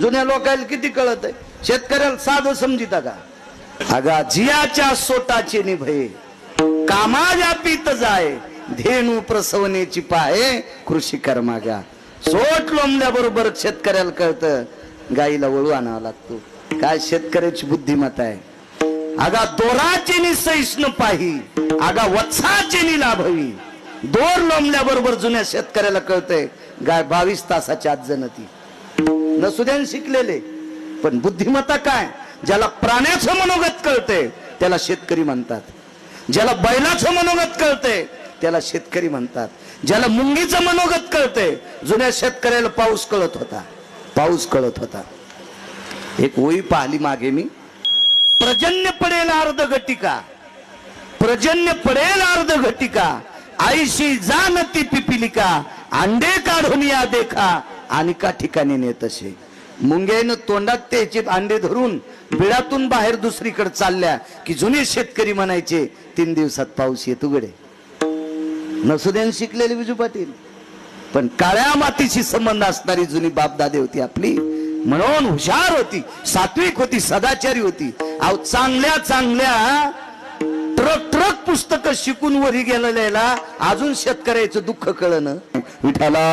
जुन्या लोकायला किती कळत आहे? शेतकऱ्याला साधं समजिता का? अगा जियाच्या सोटाचे निभये कामाया पीत जाय धेनू प्रसवनेची पाय कृषी कर्मागा सोट लोंबल्याबरोबर शेतकऱ्याला कळतं गाईला वळू आणावा लागतो. काय शेतकऱ्याची बुद्धिमत्ता आहे? आगा दोराचे नि सहिष्ण पाही आगा वत्साचे नि लाभवी. दोर लोंबल्याबरोबर जुन्या शेतकऱ्याला कळतंय गाय बावीस तासाच्या आज जनती. नसुद्यान शिकलेले. पण बुद्धिमत्ता काय? ज्याला प्राण्याचं मनोगत कळते त्याला शेतकरी म्हणतात. ज्याला बैलाचं मनोगत कळते त्याला शेतकरी म्हणतात. ज्याला मुंगीचं मनोगत कळते जुन्या शेतकऱ्याला पाऊस कळत होता. पाऊस कळत होता. एक ओळी पाहिली मागे मी. प्रजन्य पडेल अर्ध घटिका. प्रजन्य पडेल अर्ध घटिका. आईशी जानती पिपिलिका. अंडे काढून या देखा. आणि का ठिकाणी नेत असे मुंग्यानं तोंडात त्याचे अंडे धरून बिळातून बाहेर दुसरीकडे चालल्या की जुने शेतकरी म्हणायचे तीन दिवसात पाऊस येत उघडे. नसुद्यान शिकलेले विजू पाटील. पण काळ्या मातीशी संबंध असणारी जुनी बापदादे होती आपली. म्हणून हुशार होती सात्विक होती सदाचारी होती. अहो चांगल्या चांगल्या ट्रक ट्रक पुस्तक शिकून वरी गेलेल्याला अजून शेतकऱ्याचं दुःख कळणं विठाला